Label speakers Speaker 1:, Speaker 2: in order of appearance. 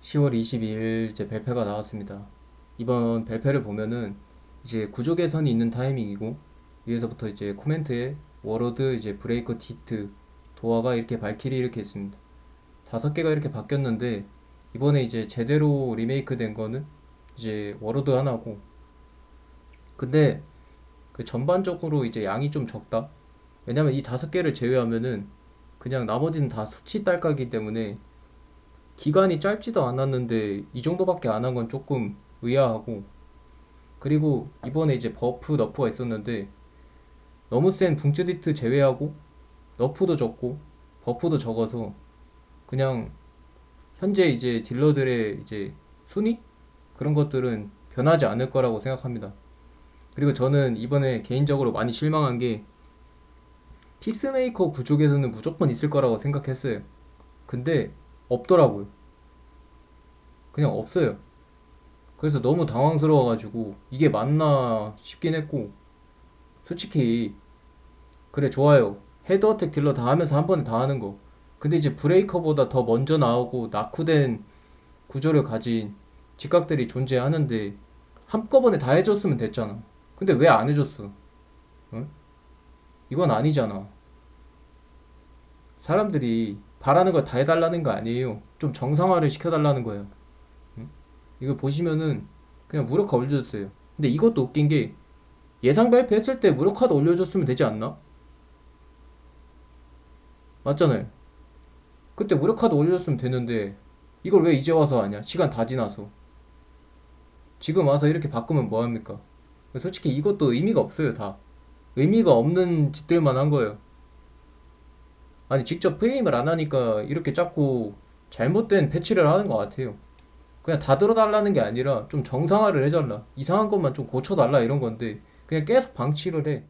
Speaker 1: 10월 22일 이제 발표가 나왔습니다. 이번 발표를 보면은 이제 구조 개선이 있는 타이밍이고 위에서부터 이제 코멘트에 워로드 이제 브레이커 티트 도화가 이렇게 발키리 이렇게 있습니다. 다섯 개가 이렇게 바뀌었는데 이번에 이제 제대로 리메이크 된 거는 이제 워로드 하나고 근데 그 전반적으로 이제 양이 좀 적다. 왜냐면 이 다섯 개를 제외하면은 그냥 나머지는 다 수치 딸깍이기 때문에 기간이 짧지도 않았는데 이 정도밖에 안 한 건 조금 의아하고 그리고 이번에 이제 버프 너프가 있었는데 너무 센 붕츠디트 제외하고 너프도 적고 버프도 적어서 그냥 현재 이제 딜러들의 이제 순위 그런 것들은 변하지 않을 거라고 생각합니다. 그리고 저는 이번에 개인적으로 많이 실망한 게 피스메이커 구족에서는 무조건 있을 거라고 생각했어요. 근데 없더라고요. 그냥 없어요. 그래서 너무 당황스러워가지고 이게 맞나 싶긴 했고 솔직히 그래 좋아요. 헤드 어택 딜러 다 하면서 한 번에 다 하는 거. 근데 이제 브레이커보다 더 먼저 나오고 낙후된 구조를 가진 직각들이 존재하는데 한꺼번에 다 해줬으면 됐잖아. 근데 왜 안 해줬어? 응? 이건 아니잖아. 사람들이 바라는 걸 다 해달라는 거 아니에요. 좀 정상화를 시켜달라는 거예요. 응? 이거 보시면은 그냥 무력화 올려줬어요. 근데 이것도 웃긴 게 예상 발표했을 때 무력화도 올려줬으면 되지 않나? 맞잖아요. 그때 무력화도 올려줬으면 되는데 이걸 왜 이제 와서 하냐? 시간 다 지나서. 지금 와서 이렇게 바꾸면 뭐합니까? 솔직히 이것도 의미가 없어요, 다. 의미가 없는 짓들만 한 거예요. 아니, 직접 프레임을 안 하니까 이렇게 자꾸 잘못된 패치를 하는 것 같아요. 그냥 다 들어달라는 게 아니라 좀 정상화를 해달라. 이상한 것만 좀 고쳐달라 이런 건데, 그냥 계속 방치를 해.